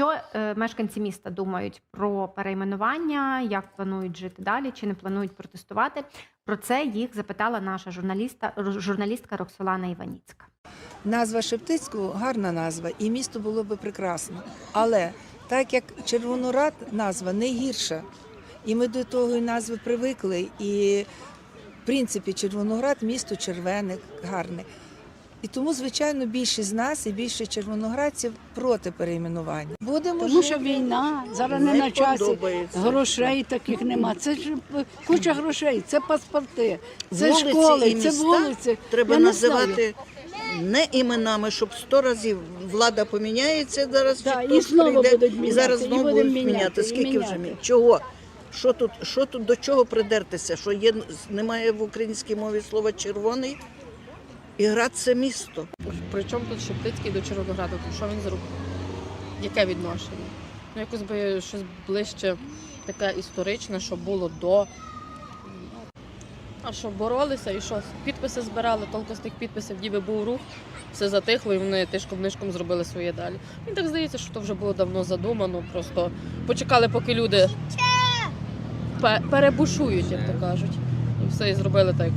Що е, мешканці міста думають про перейменування, як планують жити далі, чи не планують протестувати? Про це їх запитала наша журналіста, журналістка Роксолана Іваніцька. Назва Шептицького гарна назва, і місто було би прекрасно. Але так як Червонорад назва не гірша, і ми до того і назви привикли. І в принципі Червоноград місто червене, гарне. І тому, звичайно, більшість з нас і більше червоноградців проти перейменування. Будемо Тому що війна зараз не, на часі. Грошей таких нема. Це ж е, куча грошей, це паспорти, це Вулиці школи, і це вулиці. Треба Я називати не іменами, щоб сто разів влада поміняється зараз, Да, і знову прийде, будуть і зараз знову будуть міняти, міняти. Скільки вже міняти. чого? Що тут, що тут до чого придертися? Що є немає в українській мові слова червоний? І град це місто. При чому тут Шептицький до Червонограду? Що він зробив? Яке відношення? Ну, якось би щось ближче таке історичне, що було до. А що боролися і що? Підписи збирали, тільки з тих підписів ніби був рух, все затихло, і вони тишком нишком зробили своє далі. Мені так здається, що то вже було давно задумано. Просто почекали, поки люди пе- перебушують, як то кажуть. І все і зробили так.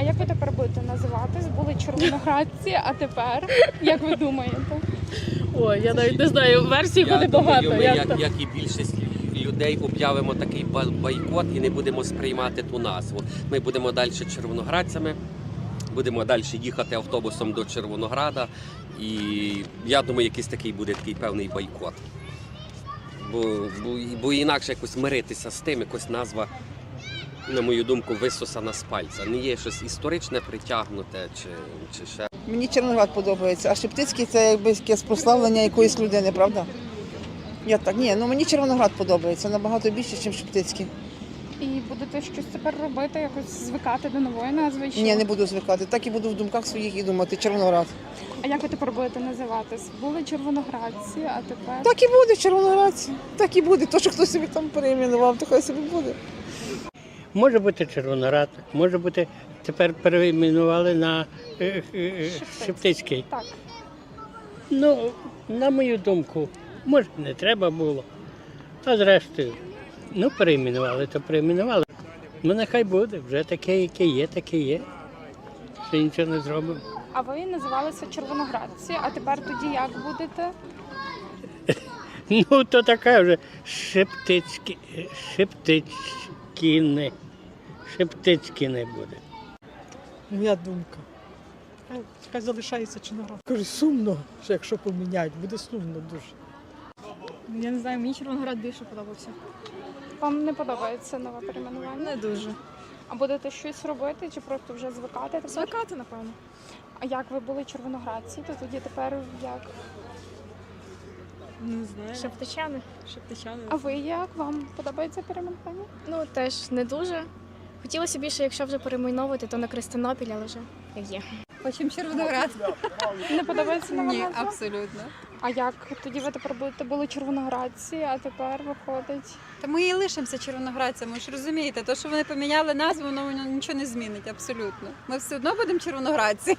А як ви тепер будете називатись? Були червоноградці, а тепер як ви думаєте? Ой, я навіть не знаю, версій буде багато. думаю, ми, як як, як і більшість людей, об'явимо такий бойкот і не будемо сприймати ту назву. Ми будемо далі червоноградцями, будемо далі їхати автобусом до Червонограда. І я думаю, якийсь такий буде такий певний бойкот. Бо, бо, бо інакше якось миритися з тим, якось назва, на мою думку, висосана з пальця. Не є щось історичне притягнуте чи, чи ще Мені Червоноград подобається, а Шептицький це якби якесь прославлення якоїсь людини, правда? Я так, ні, ну мені Червоноград подобається набагато більше, ніж Шептицький. І будете щось тепер робити, якось звикати до нової назви? Чи? Ні, не буду звикати. Так і буду в думках своїх і думати, Червоноград. А як ви тепер будете називатись? Були червоноградці, а тепер Так і буде, Червоноградці. Так і буде. То, що хтось собі там перейменував, то хай собі буде. Може бути Червоноград, може бути тепер перейменували на е, е, Шептицький. так. Ну, на мою думку, може не треба було. А зрештою, ну перейменували, то перейменували. Ну нехай буде, вже таке, яке є, таке є. Ще нічого не зробимо. А ви називалися червоноградці, а тепер тоді як будете? Ну, то така вже Шептицькі, Шептицькіне. Шептицькіне буде. Моя думка. Хай- залишається Червоноград. Кажу, сумно, що якщо поміняють, буде сумно дуже. Я не знаю, мені Червоноград більше подобався. Вам не подобається нове перейменування? Не дуже. А будете щось робити чи просто вже звикати? Звикати, напевно. А як ви були червоноградці, то тоді тепер як? Не знаю. Шептичани. Шептичани. А ви як? Вам подобається перейменування? Ну теж не дуже. Хотілося більше, якщо вже перейменовувати, то на Крестинопіль, але вже як є. Почим Червоноград? Не подобається нова Ні, назва? абсолютно. А як тоді ви тепер будете були червоноградці, а тепер виходить? Та ми і лишимося червоноградцями, ви ж розумієте, то, що вони поміняли назву, воно нічого не змінить абсолютно. Ми все одно будемо червоноградці.